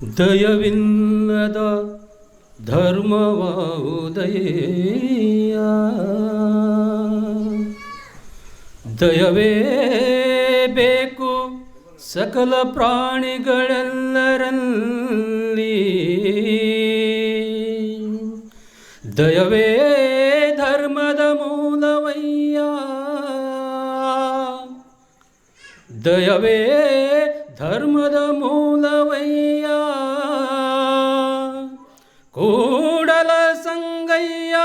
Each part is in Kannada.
ದಯವಿಲ್ಲದ ಧರ್ಮವ ಉದಯ ದಯವೇ ಬೇಕು ಸಕಲ ಪ್ರಾಣಿಗಳೆಲ್ಲರಲ್ಲಿ. ದಯವೇ ದಯವೇ ಧರ್ಮದ ಮೂಲವಯ್ಯ ಕೂಡಲ ಸಂಗಯ್ಯ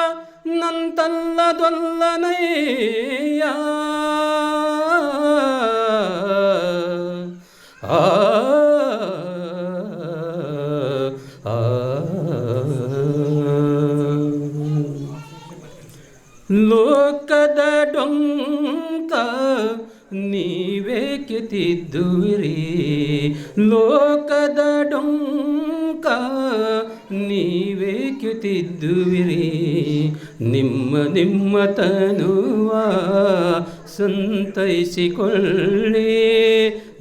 ನಂತಲ್ಲದೊಲ್ಲನಯ್ಯ ಆ ಆ, ಲೋಕದ ಡೊಂಕ ನೀವೇಕೆ ತಿದ್ದುವಿರಿ ಲೋಕದ ಡೊಂಕ ನೀವೇಕೆ ತಿದ್ದುವಿರಿ ನಿಮ್ಮ ನಿಮ್ಮ ತನುವ ಸಂತೈಸಿಕೊಳ್ಳಿ.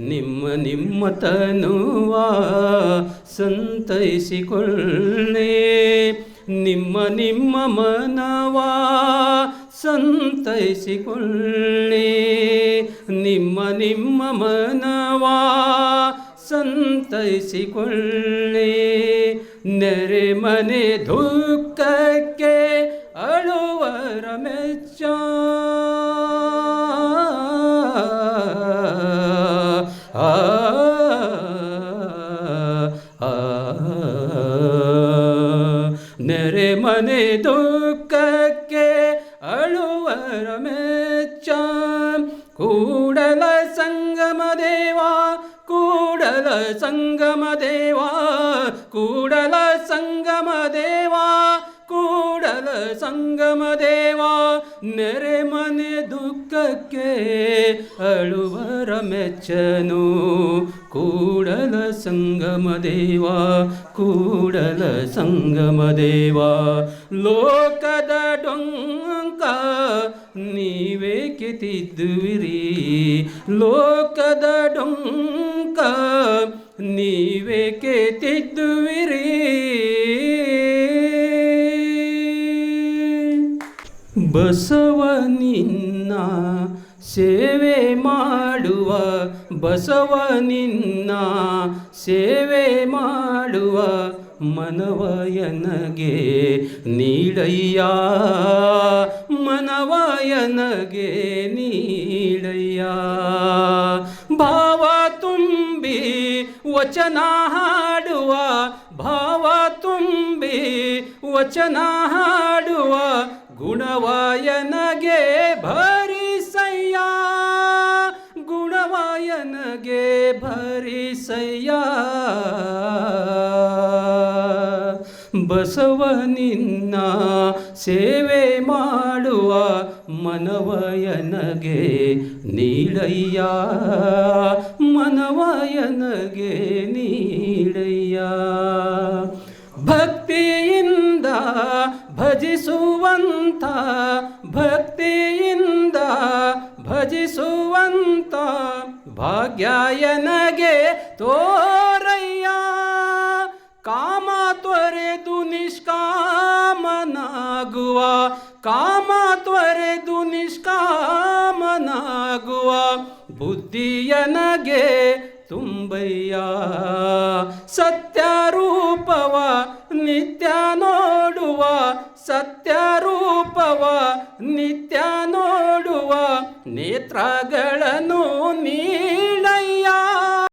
ನಿಮ್ಮ ನಿಮ್ಮ ತನುವ ಸಂತೈಸಿಕೊಳ್ಳಿ. ನಿಮ್ಮ ನಿಮ್ಮ ಮನವ ಸಂತೈಸಿಕೊಳ್ಳಿ. ನಿಮ್ಮ ನಿಮ್ಮ ಮನವ ಸಂತೈಸಿಕೊಳ್ಳಿ. ನೆರೆ ಮನೆ ದುಃಖಕ್ಕೆ ಅಳುವರ ಮೆಚ್ಚ. ಆ ಆ ಮನೆ ದುಃಖಕ್ಕೆ ಅಳುವರ ಮೆಚ್ಚ. ಕೂಡಲ ಸಂಗಮ ದೇವಾ, ಕೂಡಲ ಸಂಗಮ ದೇವಾ, ಕೂಡಲ ಸಂಗಮ ದೇವಾ, ಕೂಡಲ ಸಂಗಮ ದೇವಾ. ನೆರೆ ಮನೆ ದುಃಖಕ್ಕೆ ಅಳುವರ ಮೆಚ್ಚನು. ಕೂಡಲ ಸಂಗಮ ದೇವ, ಕೂಡಲ ಸಂಗಮ ದೇವ. ಲೋಕದ ಡೊಂಕ ನೀವೇ ಕೆತ್ತಿದ್ದುವಿರಿ. ಲೋಕದ ಡೊಂಕ ನೀವೇ ಕೆತ್ತಿದ್ದುವಿರಿ. ಬಸವ ನಿನ್ನ ಸೇವೆ ಮಾಡುವ ಬಸವ ನಿನ್ನ ಸೇವೆ ಮಾಡುವ ಮನವಯನಗೆ ನೀಡಯ್ಯ ಮನವಯನಗೆ ನೀಡಯ್ಯ. ಭಾವ ತುಂಬಿ ವಚನ ಹಾಡುವ, ಭಾವ ತುಂಬಿ ವಚನ ಹಾಡುವ ಗುಣವಾಯನಗೆ ಗುಣವಾಯನಗೆ ಭರಿಸಯ್ಯ. ಬಸವ ನಿನ್ನ ಸೇವೆ ಮಾಡುವ ಮನವಯನಗೆ ನೀಡಯ್ಯ. ಮನವಯನಗೆ ನೀಡಯ್ಯ. ಭಕ್ತಿಯಿಂದ ಭಜಿಸುವಂತ ಭಕ್ತಿಯಿಂದ ಭಜಿಸುವಂತ ಭಾಗ್ಯಾಯನಗೆ ತೋರಯ್ಯ. ಕಾಮ ತೊರೆದು ನಿಷ್ಕಾಮನಾಗುವ. ಕಾಮ ತೊರೆದು ನಿಷ್ಕಾಮನಾಗುವ. ಬುದ್ಧಿಯನಗೆ ತುಂಬಯ್ಯ. ಸತ್ಯ ರೂಪವ ನಿತ್ಯ ನೋಡುವ. ಸತ್ಯ ರೂಪವ ನಿತ್ಯ ನೋಡುವ ನೇತ್ರಗಳನ್ನು ನೀಡಯ್ಯ